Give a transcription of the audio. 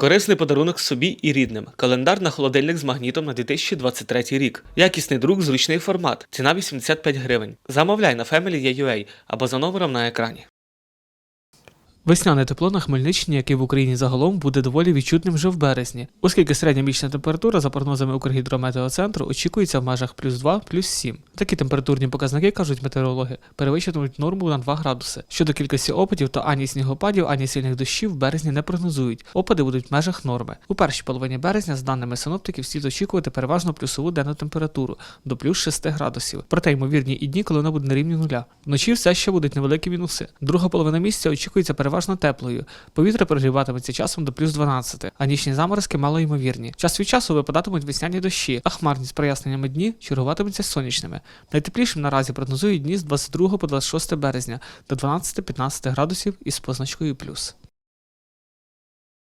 Корисний подарунок собі і рідним. Календар на холодильник з магнітом на 2023 рік. Якісний друк, зручний формат. Ціна 85 гривень. Замовляй на Family.ua або за номером на екрані. Весняне тепло на Хмельниччині, як і в Україні загалом, буде доволі відчутним вже в березні, оскільки середньомісячна температура, за прогнозами Укргідрометеоцентру, очікується в межах плюс 2, плюс 7. Такі температурні показники, кажуть метеорологи, перевищитимуть норму на 2 градуси. Щодо кількості опадів, то ані снігопадів, ані сильних дощів в березні не прогнозують. Опади будуть в межах норми. У першій половині березня, з даними синоптиків, слід очікувати переважно плюсову денну температуру до плюс 6 градусів. Проте ймовірні і дні, коли вона буде на рівні нуля. Вночі все ще будуть невеликі мінуси. Друга половина місяця очікується переважно теплою. Повітря прогріватиметься часом до плюс 12, а нічні заморозки малоймовірні. Час від часу випадатимуть весняні дощі, а хмарні з проясненнями дні чергуватимуться сонячними. Найтеплішим наразі прогнозують дні з 22 по 26 березня до 12-15 градусів із позначкою плюс.